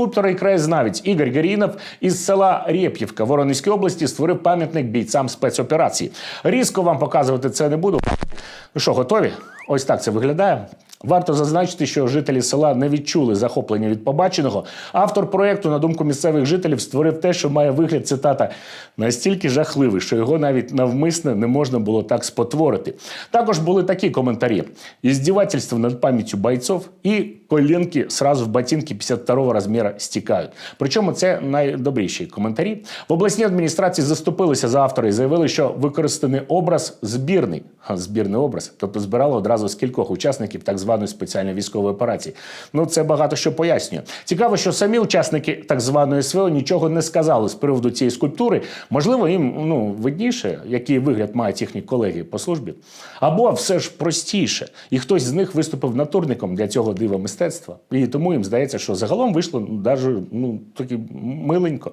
скульптор і краєзнавець Ігор Гарінов із села Рєп'ївка Воронезької області створив пам'ятник бійцям спецоперації. Різко вам показувати це не буду. Ну що, готові? Ось так це виглядає. Варто зазначити, що жителі села не відчули захоплення від побаченого. Автор проєкту, на думку місцевих жителів, створив те, що має вигляд цитата настільки жахливий, що його навіть навмисне не можна було так спотворити. Також були такі коментарі: іздівательство над пам'яттю бойців і коленки сразу в ботинки 52 розміру стікають. Причому це найдобріші коментарі. В обласній адміністрації заступилися за автора і заявили, що використаний образ збірний. Збірний образ, тобто збирали одразу з кількох учасників так званої спеціальної військової операції. Ну це багато що пояснює. Цікаво, що самі учасники так званої СВО нічого не сказали з приводу цієї скульптури. Можливо, їм ну видніше, який вигляд мають їхні колеги по службі, або все ж простіше, і хтось з них виступив натурником для цього дива мистецтва. І тому їм здається, що загалом вийшло навіть ну таки миленько.